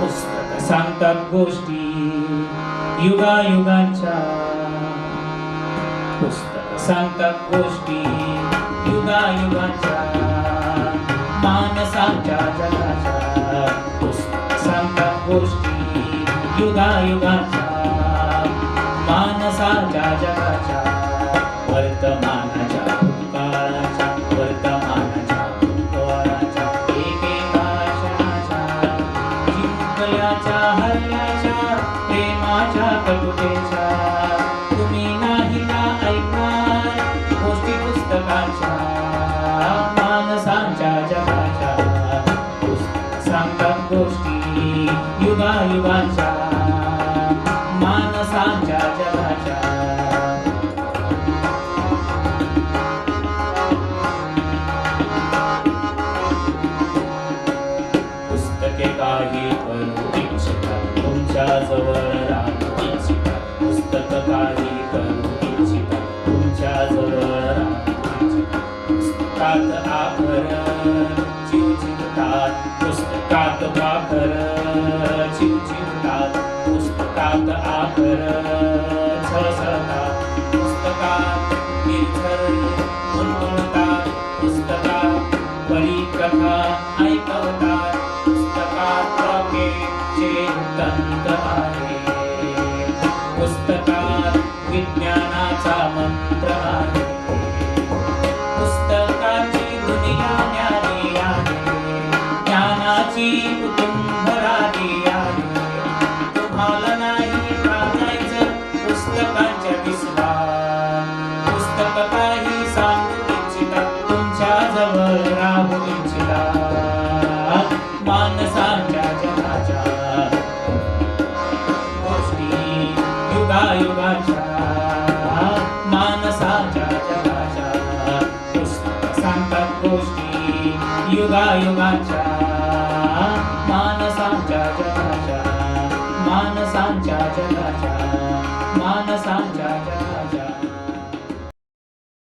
पुस्तक सांगतात गोष्टी युगायुगांच्या. पुस्तक सांगतात गोष्टी युगायुगांच्या. मानसाच्या जगाच्या. पुस्तक सांगतात गोष्टी युगायुगांच्या. मानसाच्या जगाच्या. जिंकल्याच्या हरल्याच्या प्रेमाच्या कटुतेच्या तुम्ही नाही ना ऐकणार गोष्टी पुस्तकाच्या मानसांच्या जगाच्या. पुस्तक सांगतात गोष्टी युगायुगांच्या मानसांच्या जगाच्या. पुस्तके काही जवळ राहू पुस्तक काही करू तुमच्या जवळ राहू इच्छितात पुस्तकात जीव चिंतात पुस्तकात वाखर जीव चिंतात पुस्तकात आखर पुस्तकात निर्झर पुस्तकात कथा ऐकवतात पुस्तकात रॉकेटचे दंत आहे पुस्तकात विज्ञानाचा मंत्र आहे. पुस्तकाची दुनिया ज्ञानी आहे. ज्ञानाची सांगतात गोष्टी युगायुगाच्या मानसांच्या जगाच्या मानसांच्या जगाच्या मानसांच्या